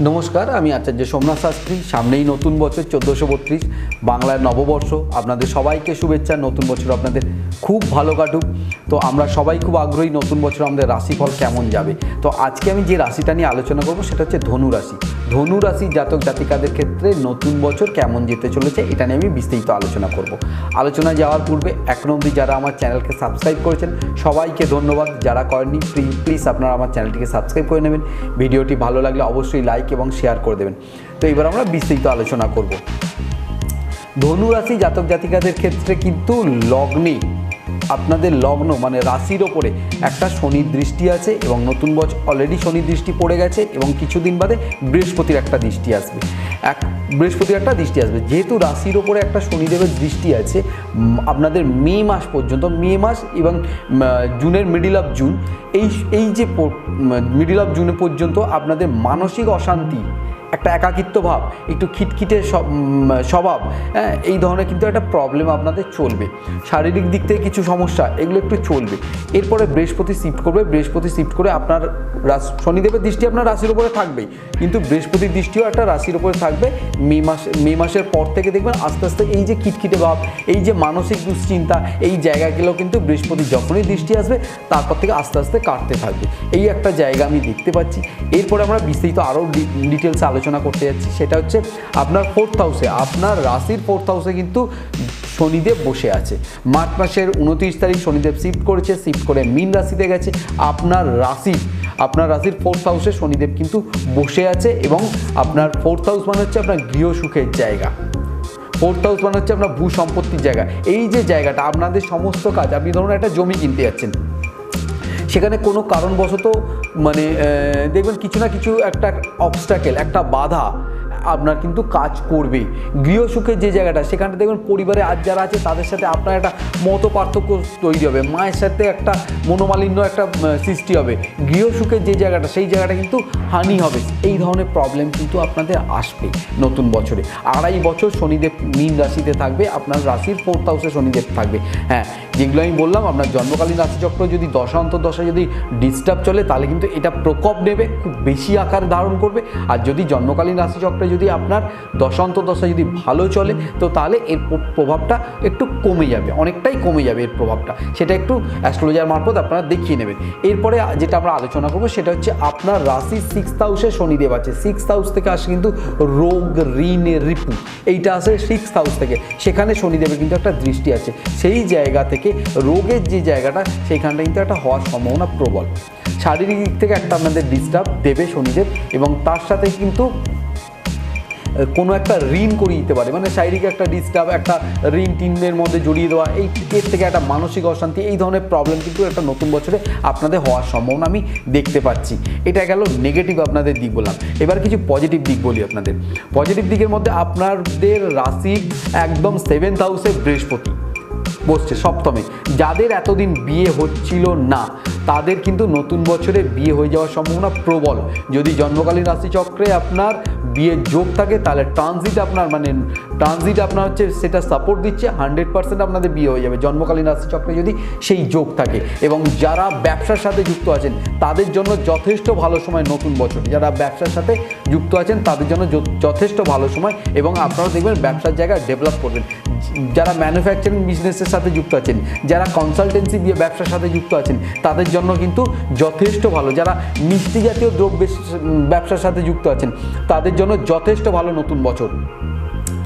নমস্কার, আমি আচার্য সোমনাথ শাস্ত্রী। সামনেই নতুন বছর, চোদ্দোশো বত্রিশ, বাংলার নববর্ষ। আপনাদের সবাইকে শুভেচ্ছা, নতুন বছর আপনাদের খুব ভালো কাটুক। তো আমরা সবাই খুব আগ্রহী নতুন বছর আমাদের রাশিফল কেমন যাবে। তো আজকে আমি যে রাশিটা নিয়ে আলোচনা করব সেটা হচ্ছে ধনু রাশি। ধনু রাশি জাতক জাতিকাদের ক্ষেত্রে নতুন বছর কেমন যেতে চলেছে এটা নিয়ে আমি বিস্তারিত আলোচনা করব। আলোচনা যাওয়ার পূর্বে এখন অবধি যারা আমার চ্যানেলকে সাবস্ক্রাইব করেছেন, সবাইকে ধন্যবাদ। যারা করেননি প্লিজ আপনারা আমার চ্যানেলটিকে সাবস্ক্রাইব করে নেবেন। ভিডিওটি ভালো লাগলে অবশ্যই লাইক এবং শেয়ার করে দেবেন। তো এবার আমরা বিস্তারিত আলোচনা করব। ধনু রাশি জাতক জাতিকাদের ক্ষেত্রে কিন্তু লগ্নে আপনাদের লগ্ন মানে রাশির ওপরে একটা শনির দৃষ্টি আছে এবং নতুন বছর অলরেডি শনির দৃষ্টি পড়ে গেছে এবং কিছুদিন বাদে বৃহস্পতির একটা দৃষ্টি আসবে। এক, বৃহস্পতির একটা দৃষ্টি আসবে। যেহেতু রাশির ওপরে একটা শনিদেবের দৃষ্টি আছে আপনাদের মে মাস পর্যন্ত, মে মাস এবং জুনের মিডিল অফ জুন এই এই যে মিডিল অফ জুনে পর্যন্ত আপনাদের মানসিক অশান্তি একটা একাকিত্ব ভাব, একটু খিটখিটে সব- স্বভাব হ্যাঁ এই ধরনের কিন্তু একটা প্রবলেম আপনাদের চলবে। শারীরিক দিক থেকে কিছু সমস্যা, এগুলো একটু চলবে। এরপরে বৃহস্পতি শিফট করবে, বৃহস্পতি শিফট করে আপনার শনিদেবের দৃষ্টি আপনার রাশির উপরে থাকবেই। কিন্তু বৃহস্পতির দৃষ্টিও একটা রাশির উপরে থাকবে। মে মাস, মে মাসের পর থেকে দেখবেন আস্তে আস্তে এই যে খিটখিটে ভাব, এই যে মানসিক দুশ্চিন্তা, এই জায়গাগুলো কিন্তু বৃহস্পতি যখনই দৃষ্টি আসবে, তারপর থেকে আস্তে আস্তে কাটতে থাকবে। এই একটা জায়গা আমি দেখতে পাচ্ছি। এরপরে আমরা বিস্তারিত আরও ডিটেলসে আলোচনা করতে যাচ্ছি, সেটা হচ্ছে আপনার ফোর্থ হাউসে আপনার রাশির ফোর্থ হাউসে কিন্তু শনিদেব বসে আছে। মার্চ মাসের উনত্রিশ তারিখ শনিদেব শিফট করেছে শিফট করে মিন রাশিতে গেছে, আপনার রাশি, আপনার রাশির ফোর্থ হাউসে শনিদেব কিন্তু বসে আছে এবং আপনার ফোর্থ হাউস মানে হচ্ছে আপনার গৃহ সুখের জায়গা। ফোর্থ হাউস মানে হচ্ছে আপনার ভূ সম্পত্তির জায়গা। এই যে জায়গাটা, আপনাদের সমস্ত কাজ, আপনি ধরুন একটা জমি কিনতে যাচ্ছেন সেখানে কোনো কারণবশত মানে দেখবেন কিছু না কিছু একটা অবস্ট্যাকেল একটা বাধা আপনার কিন্তু কাজ করবে। গৃহসুখের যে জায়গাটা, সেখানটা দেখবেন পরিবারে আজ যারা আছে, তাদের সাথে আপনার একটা মত পার্থক্য তৈরি হবে। মায়ের সাথে একটা মনোমালিন্য একটা সৃষ্টি হবে। গৃহসুখের যে জায়গাটা, সেই জায়গাটা কিন্তু হানি হবে। এই ধরনের প্রবলেম কিন্তু আপনাদের আসবে নতুন বছরে। আড়াই বছর শনিদেব মীন রাশিতে থাকবে, আপনার রাশির ফোর্থ হাউসে শনিদেব থাকবে। হ্যাঁ যেগুলো আমি বললাম, আপনার জন্মকালীন রাশিচক্র যদি দশা যদি ডিস্টার্ব চলে, তাহলে কিন্তু এটা প্রকোপ নেবে, খুব বেশি আকার ধারণ করবে। আর যদি জন্মকালীন রাশিচক্রে যদি আপনার দশান্ত দশা যদি ভালো চলে, তো তাহলে এর প্রভাবটা একটু কমে যাবে, অনেকটাই কমে যাবে এর প্রভাবটা। সেটা একটু অ্যাস্ট্রোলজার মারফত আপনারা দেখিয়ে নেবেন। এরপরে যেটা আমরা আলোচনা করব, সেটা হচ্ছে আপনার রাশি সিক্স হাউসে শনিদেব আছে। সিক্স হাউস থেকে আসে কিন্তু রোগ, ঋণ, রিপু, এইটা আসে সিক্স হাউস থেকে। সেখানে শনিদেবের কিন্তু একটা দৃষ্টি আছে। সেই জায়গা থেকে, রোগের যে জায়গাটা সেইখানটা কিন্তু একটা হওয়ার সম্ভাবনা প্রবল। শারীরিক দিক থেকে একটা আপনাদের ডিস্টার্ব দেবে শনিদেব এবং তার সাথে কিন্তু কোনো একটা ঋণ করিয়ে দিতে পারে। মানে শারীরিক একটা ডিস্টার্ব একটা ঋণ টিনের মধ্যে জড়িয়ে দেওয়া, এই এর থেকে একটা মানসিক অশান্তি, এই ধরনের প্রবলেম কিন্তু একটা নতুন বছরে আপনাদের হওয়ার সম্ভাবনা আমি দেখতে পাচ্ছি। এটা গেল নেগেটিভ আপনাদের দিক বললাম। এবার কিছু পজিটিভ দিক বলি আপনাদের। পজিটিভ দিকের মধ্যে আপনাদের রাশি একদম সেভেন্থ হাউসে বৃহস্পতি। বসছে সপ্তমে। যাদের এতদিন বিয়ে হচ্ছিল না, তাদের কিন্তু নতুন বছরে বিয়ে হয়ে যাওয়ার সম্ভাবনা প্রবল। যদি জন্মকালীন রাশিচক্রে আপনার বিয়ের যোগ থাকে, তাহলে ট্রানজিট আপনার মানে ট্রানজিট আপনার হচ্ছে সেটা সাপোর্ট দিচ্ছে হান্ড্রেড পার্সেন্ট আপনাদের বিয়ে হয়ে যাবে জন্মকালীন রাশিচক্রে যদি সেই যোগ থাকে। এবং যারা ব্যবসার সাথে যুক্ত আছেন, তাদের জন্য যথেষ্ট ভালো সময় নতুন বছর। যারা ব্যবসার সাথে যুক্ত আছেন, তাদের জন্য যথেষ্ট ভালো সময় এবং আপনারা দেখবেন ব্যবসার জায়গা ডেভেলপ করবেন। যারা ম্যানুফ্যাকচারিং বিজনেসের সাথে যুক্ত আছেন, যারা কনসালটেন্সি দিয়ে ব্যবসার সাথে যুক্ত আছেন, তাদের জন্য কিন্তু যথেষ্ট ভালো। যারা মিষ্টি জাতীয় দ্রব্যের ব্যবসার সাথে যুক্ত আছেন, তাদের জন্য যথেষ্ট ভালো নতুন বছর।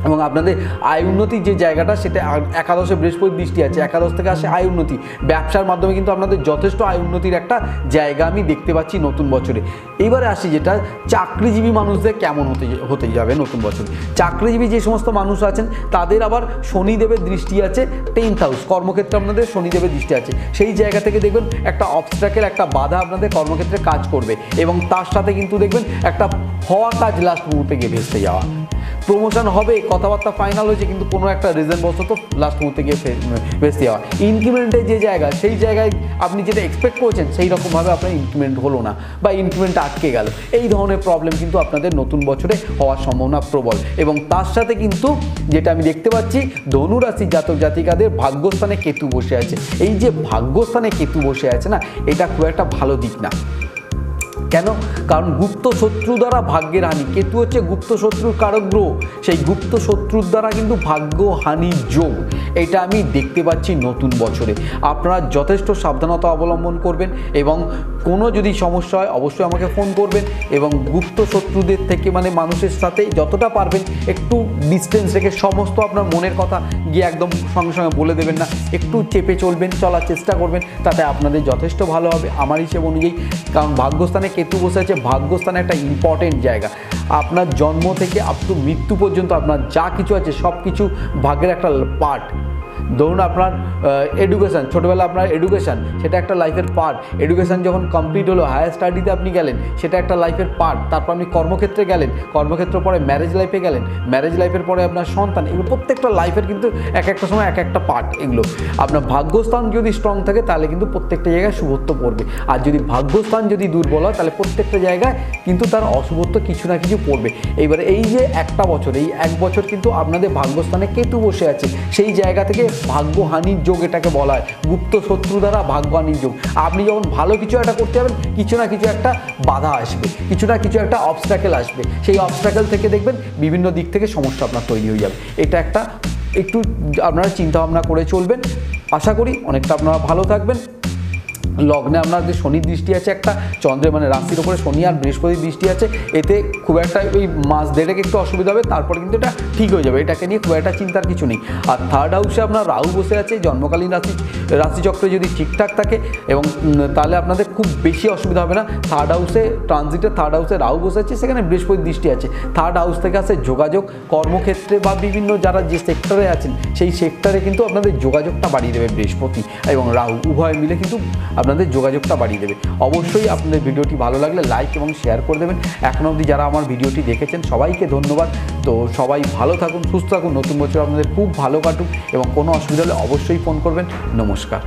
এবং আপনাদের আয় উন্নতির যে জায়গাটা, সেটা একাদশে বৃহস্পতি দৃষ্টি আছে, একাদশ থেকে আসে আয় উন্নতি। ব্যবসার মাধ্যমে কিন্তু আপনাদের যথেষ্ট আয় উন্নতির একটা জায়গা আমি দেখতে পাচ্ছি নতুন বছরে। এবারে আসি যেটা, চাকরিজীবী মানুষদের কেমন হতে হতে যাবে নতুন বছরে? চাকরিজীবী যে সমস্ত মানুষ আছেন, তাদের আবার শনিদেবের দৃষ্টি আছে টেন্থ হাউস কর্মক্ষেত্রে আপনাদের শনিদেবের দৃষ্টি আছে। সেই জায়গা থেকে দেখবেন একটা অবস্ট্রাকেল একটা বাধা আপনাদের কর্মক্ষেত্রে কাজ করবে। এবং তার সাথে কিন্তু দেখবেন একটা হওয়া কাজ লাস্ট মুহূর্তে গিয়ে ভেস্তে যাওয়া। প্রমোশন হবে, কথাবার্তা ফাইনাল হয়েছে, কিন্তু কোনো একটা রিজন বশত লাস্ট মুহূর্তে গিয়ে বেশি হওয়া ইনক্রিমেন্টের যে জায়গা, সেই জায়গায় আপনি যেটা এক্সপেক্ট করেছেন, সেই রকমভাবে আপনার ইনক্রিমেন্ট হলো না বা ইনক্রিমেন্ট আটকে গেল। এই ধরনের প্রবলেম কিন্তু আপনাদের নতুন বছরে হওয়ার সম্ভাবনা প্রবল। এবং তার সাথে কিন্তু যেটা আমি দেখতে পাচ্ছি, ধনুরাশি জাতক জাতিকাদের ভাগ্যস্থানে কেতু বসে আছে। এই যে ভাগ্যস্থানে কেতু বসে আছে না, এটা খুব একটা ভালো দিক না। কেন? কারণ গুপ্ত শত্রু দ্বারা ভাগ্যের হানি। কেতু হচ্ছে গুপ্ত শত্রুর কারক গ্রহ। সেই গুপ্ত শত্রুর দ্বারা কিন্তু ভাগ্য হানির যোগ। এটা আমি দেখতে পাচ্ছি নতুন বছরে। আপনারা যথেষ্ট সাবধানতা অবলম্বন করবেন এবং কোনো যদি সমস্যা হয় অবশ্যই আমাকে ফোন করবেন এবং গুপ্ত শত্রুদের থেকে মানে মানুষের সাথে যতটা পারবেন একটু ডিস্টেন্স রেখে সমস্ত আপনার মনের কথা গিয়ে একদম সঙ্গে সঙ্গে বলে দেবেন না। একটু চেপে চলবেন, চলার চেষ্টা করবেন, তাতে আপনাদের যথেষ্ট ভালো হবে। আমার হিসেব অনুযায়ী, কারণ ভাগ্যস্থানে কেতু বসে আছে ভাগ্যস্থানে একটা ইম্পর্টেন্ট জায়গা। আপনার জন্ম থেকে আপ টু মৃত্যু পর্যন্ত আপনার যা কিছু আছে সব কিছু ভাগ্যের একটা পার্ট ধরুন আপনার এডুকেশান ছোটোবেলা আপনার এডুকেশান সেটা একটা লাইফের পার্ট এডুকেশান যখন কমপ্লিট হলো হায়ার স্টাডিতে আপনি গেলেন, সেটা একটা লাইফের পার্ট তারপর আপনি কর্মক্ষেত্রে গেলেন, কর্মক্ষেত্র পরে ম্যারেজ লাইফে গেলেন। ম্যারেজ লাইফের পরে আপনার সন্তান, এগুলো প্রত্যেকটা লাইফের কিন্তু এক একটা সময় এক একটা পার্ট এগুলো। আপনার ভাগ্যস্থান যদি স্ট্রং থাকে, তাহলে কিন্তু প্রত্যেকটা জায়গায় শুভত্ব পড়বে। আর যদি ভাগ্যস্থান যদি দুর্বল হয়, তাহলে প্রত্যেকটা জায়গায় কিন্তু তার অশুভত্ব কিছু না কিছু পড়বে। এইবারে এই যে একটা বছর, এই এক বছর কিন্তু আপনাদের ভাগ্যস্থানে কেতু বসে আছে। সেই জায়গা থেকে ভাগ্যহানির যোগ এটাকে বলা হয়। গুপ্ত শত্রু দ্বারা ভাগ্যহানির যোগ। আপনি যখন ভালো কিছু একটা করতে যাবেন, কিছু না কিছু একটা বাধা আসবে, কিছু না কিছু একটা অবস্ট্যাকেল আসবে। সেই অবস্ট্যাকেল থেকে দেখবেন বিভিন্ন দিক থেকে সমস্যা আপনার তৈরি হয়ে যাবে। এটা একটা একটু আপনারা চিন্তা ভাবনা করে চলবেন। আশা করি অনেকটা আপনারা ভালো থাকবেন। লগ্নে আপনাদের শনির দৃষ্টি আছে একটা, চন্দ্রের মানে রাশির ওপরে শনি আর বৃহস্পতির দৃষ্টি আছে, এতে খুব একটা ওই মাস দেড়েক একটু অসুবিধা হবে, তারপর কিন্তু এটা ঠিক হয়ে যাবে, এটাকে নিয়ে খুব একটা চিন্তার কিছু নেই। আর থার্ড হাউসে আপনার রাহু বসে আছে, জন্মকালীন রাশি, রাশিচক্রে যদি ঠিকঠাক থাকে এবং তাহলে আপনাদের খুব বেশি অসুবিধা হবে না। থার্ড হাউসে ট্রানজিটে থার্ড হাউসে রাহু বসে আছে, সেখানে বৃহস্পতির দৃষ্টি আছে। থার্ড হাউস থেকে আসে যোগাযোগ, কর্মক্ষেত্রে বা বিভিন্ন যারা যে সেক্টরে আছেন, সেই সেক্টরে কিন্তু আপনাদের যোগাযোগটা বাড়িয়ে দেবে বৃহস্পতি এবং রাহু, উভয় মিলে কিন্তু আপনাদের যোগাযোগটা বাড়িয়ে দেবে। অবশ্যই আপনাদের ভিডিওটি ভালো লাগলে লাইক এবং শেয়ার করে দেবেন। এখন অবধি যারা আমার ভিডিওটি দেখেছেন, সবাইকে ধন্যবাদ। তো সবাই ভালো থাকুন, সুস্থ থাকুন। নতুন বছর আপনাদের খুব ভালো কাটুক এবং কোনো অসুবিধা হলে অবশ্যই ফোন করবেন। নমস্কার।